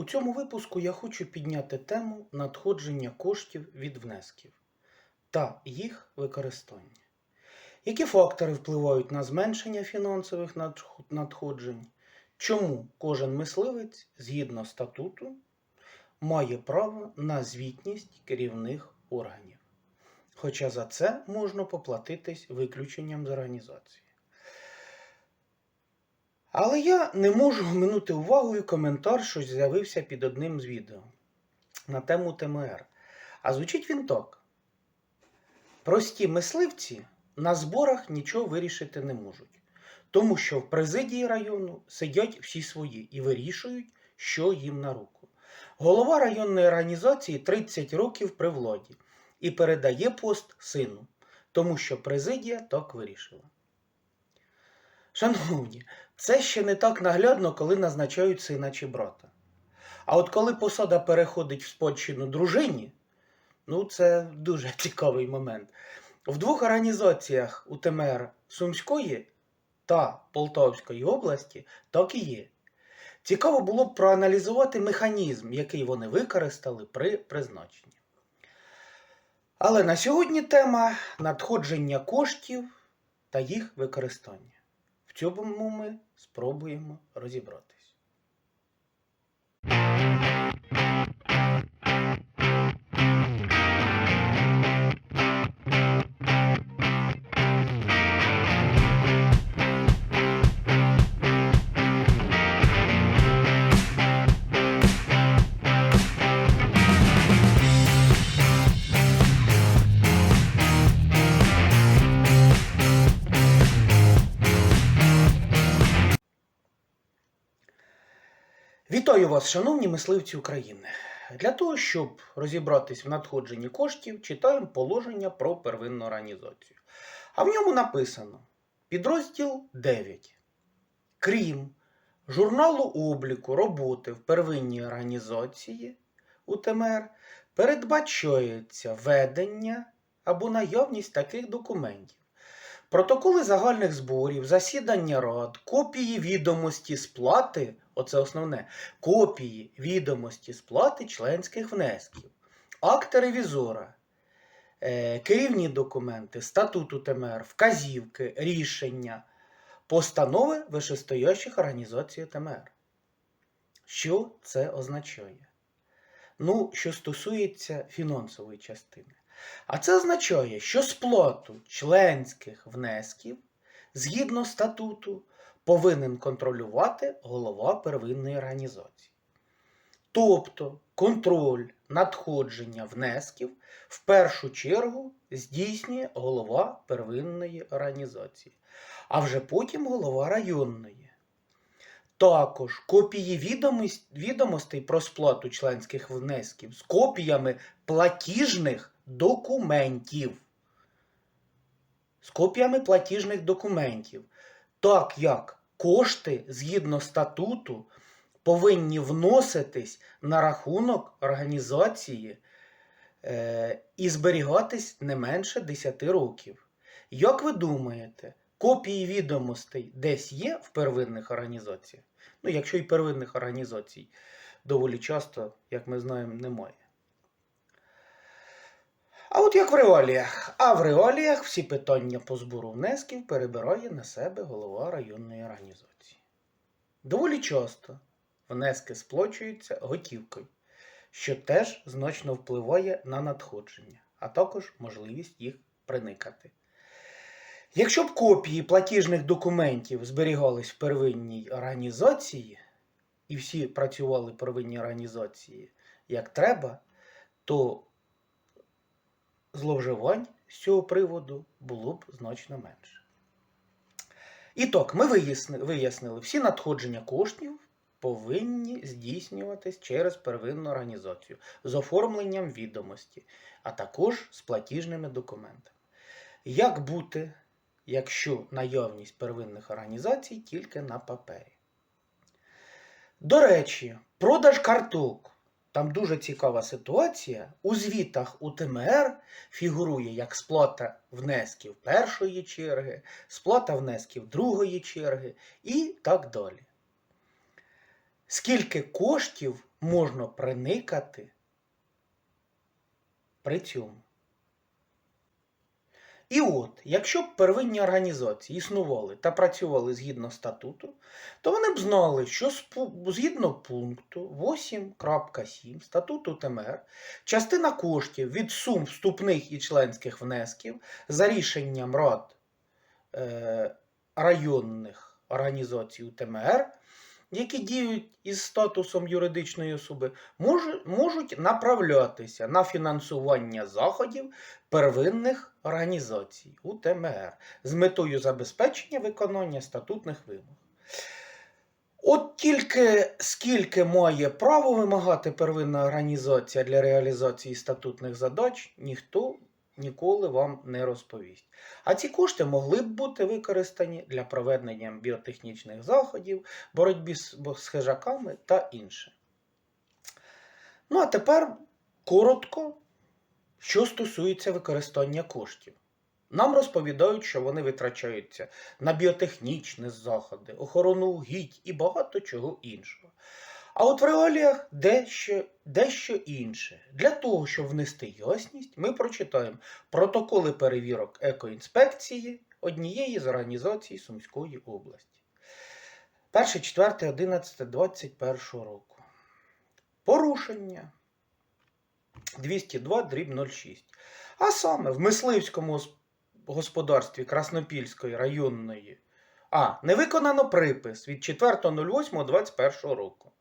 У цьому випуску я хочу підняти тему надходження коштів від внесків та їх використання. Які фактори впливають на зменшення фінансових надходжень? Чому кожен мисливець, згідно статуту, має право на звітність керівних органів? Хоча за це можна поплатитись виключенням з організації. Але я не можу минути увагою коментар, що з'явився під одним з відео на тему ТМР. А звучить він так: прості мисливці на зборах нічого вирішити не можуть, тому що в президії району сидять всі свої і вирішують, що їм на руку. Голова районної організації 30 років при владі і передає пост сину, тому що президія так вирішила. Шановні, це ще не так наглядно, коли назначають сина чи брата. А от коли посада переходить в спадщину дружині, ну це дуже цікавий момент. В двох організаціях УТМР Сумської та Полтавської області так і є. Цікаво було б проаналізувати механізм, який вони використали при призначенні. Але на сьогодні тема надходження коштів та їх використання. Цьому ми спробуємо розібратись. Вітаю вас, шановні мисливці України. Для того, щоб розібратись в надходженні коштів, читаємо положення про первинну організацію. А в ньому написано підрозділ 9. Крім журналу обліку роботи в первинній організації УТМР, передбачається ведення або наявність таких документів. Протоколи загальних зборів, засідання рад, копії відомості сплати, оце основне, копії відомості сплати членських внесків, акти ревізора, е, керівні документи, статут УТМР, вказівки, рішення, постанови вищестоящих організацій УТМР. Що це означає? Ну, що стосується фінансової частини. А це означає, що сплату членських внесків згідно статуту повинен контролювати голова первинної організації. Тобто контроль надходження внесків в першу чергу здійснює голова первинної організації, а вже потім голова районної. Також копії відомостей про сплату членських внесків з копіями платіжних документів. З копіями платіжних документів. Так як кошти згідно статуту повинні вноситись на рахунок організації е, і зберігатись не менше 10 років. Як ви думаєте, копії відомостей десь є в первинних організаціях? Ну, якщо і первинних організацій доволі часто, як ми знаємо, немає. А от як в реаліях. А в реаліях всі питання по збору внесків перебирає на себе голова районної організації. Доволі часто внески сплачуються готівкою, що теж значно впливає на надходження, а також можливість їх приникати. Якщо б копії платіжних документів зберігались в первинній організації, і всі працювали в первинній організації як треба, то зловживань з цього приводу було б значно менше. І так, ми виясни- вияснили, всі надходження коштів повинні здійснюватись через первинну організацію з оформленням відомості, а також з платіжними документами. Як бути, якщо наявність первинних організацій тільки на папері? До речі, продаж карток. Там дуже цікава ситуація. У звітах УТМР фігурує як сплата внесків першої черги, сплата внесків другої черги і так далі. Скільки коштів можна проникати при цьому. І от, якщо б первинні організації існували та працювали згідно статуту, то вони б знали, що згідно пункту 8.7 статуту ТМР частина коштів від сум вступних і членських внесків за рішенням рад е, районних організацій УТМР, які діють із статусом юридичної особи, можуть направлятися на фінансування заходів первинних організацій УТМР з метою забезпечення виконання статутних вимог. От тільки скільки має право вимагати первинна організація для реалізації статутних задач, ніхто ніколи вам не розповість. А ці кошти могли б бути використані для проведення біотехнічних заходів, боротьби з бо- з хижаками та інше. Ну а тепер коротко, що стосується використання коштів. Нам розповідають, що вони витрачаються на біотехнічні заходи, охорону угідь і багато чого іншого. А от в реаліях дещо, дещо інше. Для того, щоб внести ясність, ми прочитаємо протоколи перевірок екоінспекції однієї з організацій Сумської області. 1, 4, 11, 21 року. Порушення 202 дріб 06. А саме в мисливському господарстві Краснопільської районної. А, не виконано припис від 4.08.21 року.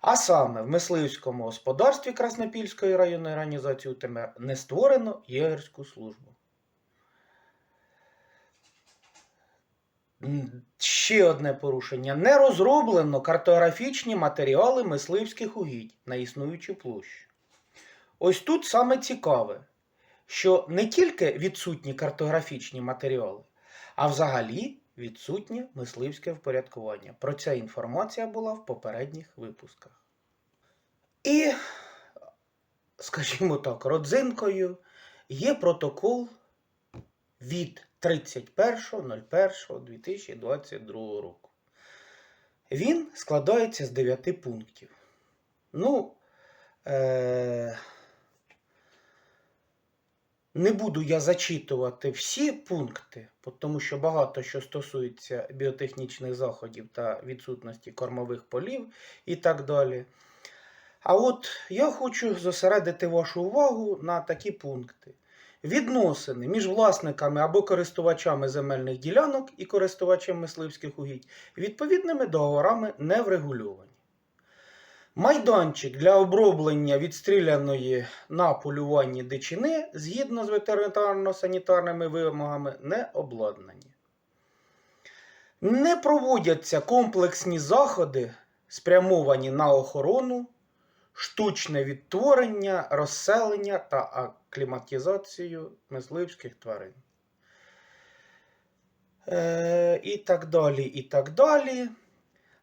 А саме в мисливському господарстві Краснопільської районної організації УТМР не створено єгерську службу. Ще одне порушення. Не розроблено картографічні матеріали мисливських угідь на існуючу площу. Ось тут саме цікаве, що не тільки відсутні картографічні матеріали, а взагалі відсутнє мисливське впорядкування. Про ця інформація була в попередніх випусках. І, скажімо так, родзинкою є протокол від 31.01.2022 року. Він складається з 9 пунктів. Ну, е- не буду я зачитувати всі пункти, тому що багато що стосується біотехнічних заходів та відсутності кормових полів і так далі. А от я хочу зосередити вашу увагу на такі пункти. Відносини між власниками або користувачами земельних ділянок і користувачем мисливських угідь відповідними договорами не врегульовані. Майданчик для оброблення відстріляної на полюванні дичини згідно з ветеринарно-санітарними вимогами не обладнані. Не проводяться комплексні заходи, спрямовані на охорону, штучне відтворення, розселення та акліматизацію мисливських тварин. Е, і так далі, і так далі.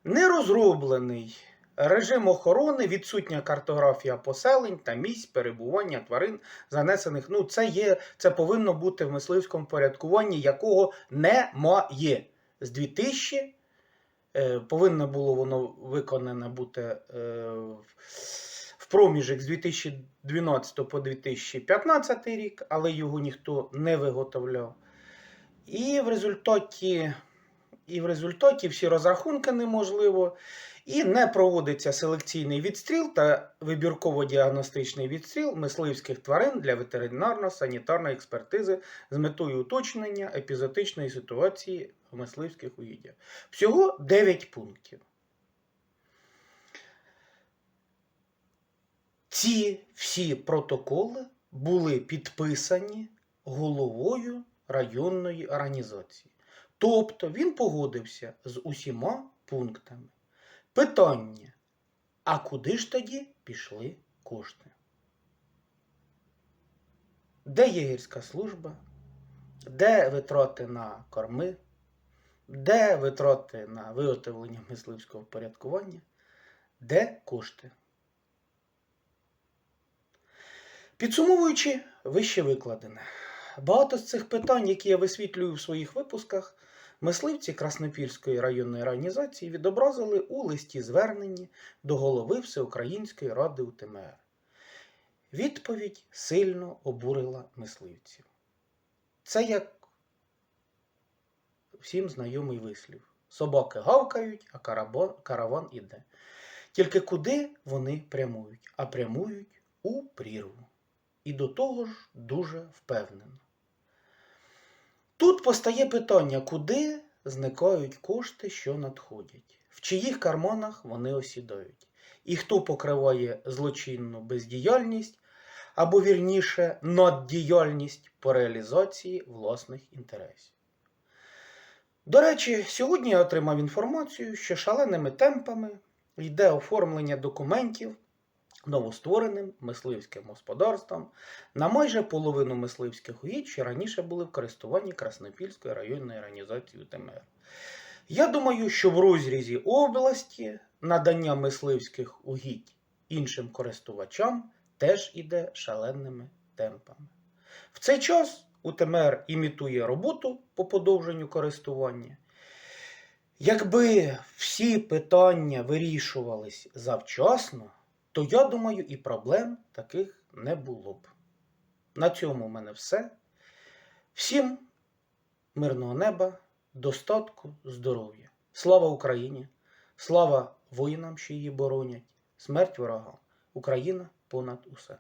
Не розроблений режим охорони, відсутня картографія поселень та місць перебування тварин, занесених. Ну, це є, це повинно бути в мисливському порядкуванні, якого немає. З 2000 е, повинно було воно виконане бути е, в- проміжок з 2012 по 2015 рік, але його ніхто не виготовляв. І в результаті, і в результаті всі розрахунки неможливо, і не проводиться селекційний відстріл та вибірково-діагностичний відстріл мисливських тварин для ветеринарно-санітарної експертизи з метою уточнення епізотичної ситуації в мисливських угіддях. Всього 9 пунктів. Ці всі протоколи були підписані головою районної організації. Тобто він погодився з усіма пунктами. Питання: а куди ж тоді пішли кошти? Де єгерська служба? Де витрати на корми? Де витрати на виготовлення мисливського впорядкування? Де кошти? Підсумовуючи вище викладене, багато з цих питань, які я висвітлюю в своїх випусках, мисливці Краснопільської районної організації відобразили у листі зверненні до голови Всеукраїнської ради УТМР. Відповідь сильно обурила мисливців. Це як всім знайомий вислів. Собаки гавкають, а караван іде. Тільки куди вони прямують? А прямують у прірву. І до того ж дуже впевнено. Тут постає питання, куди зникають кошти, що надходять, в чиїх карманах вони осідають, і хто покриває злочинну бездіяльність або вірніше наддіяльність по реалізації власних інтересів. До речі, сьогодні я отримав інформацію, що шаленими темпами йде оформлення документів новоствореним мисливським господарством на майже половину мисливських угідь, що раніше були в користуванні Краснопільської районної організації УТМР. Я думаю, що в розрізі області надання мисливських угідь іншим користувачам теж іде шаленими темпами. В цей час УТМР імітує роботу по подовженню користування. Якби всі питання вирішувались завчасно, то я думаю, і проблем таких не було б. На цьому в мене все. Всім мирного неба, достатку, здоров'я. Слава Україні! Слава воїнам, що її боронять, смерть ворогам! Україна понад усе.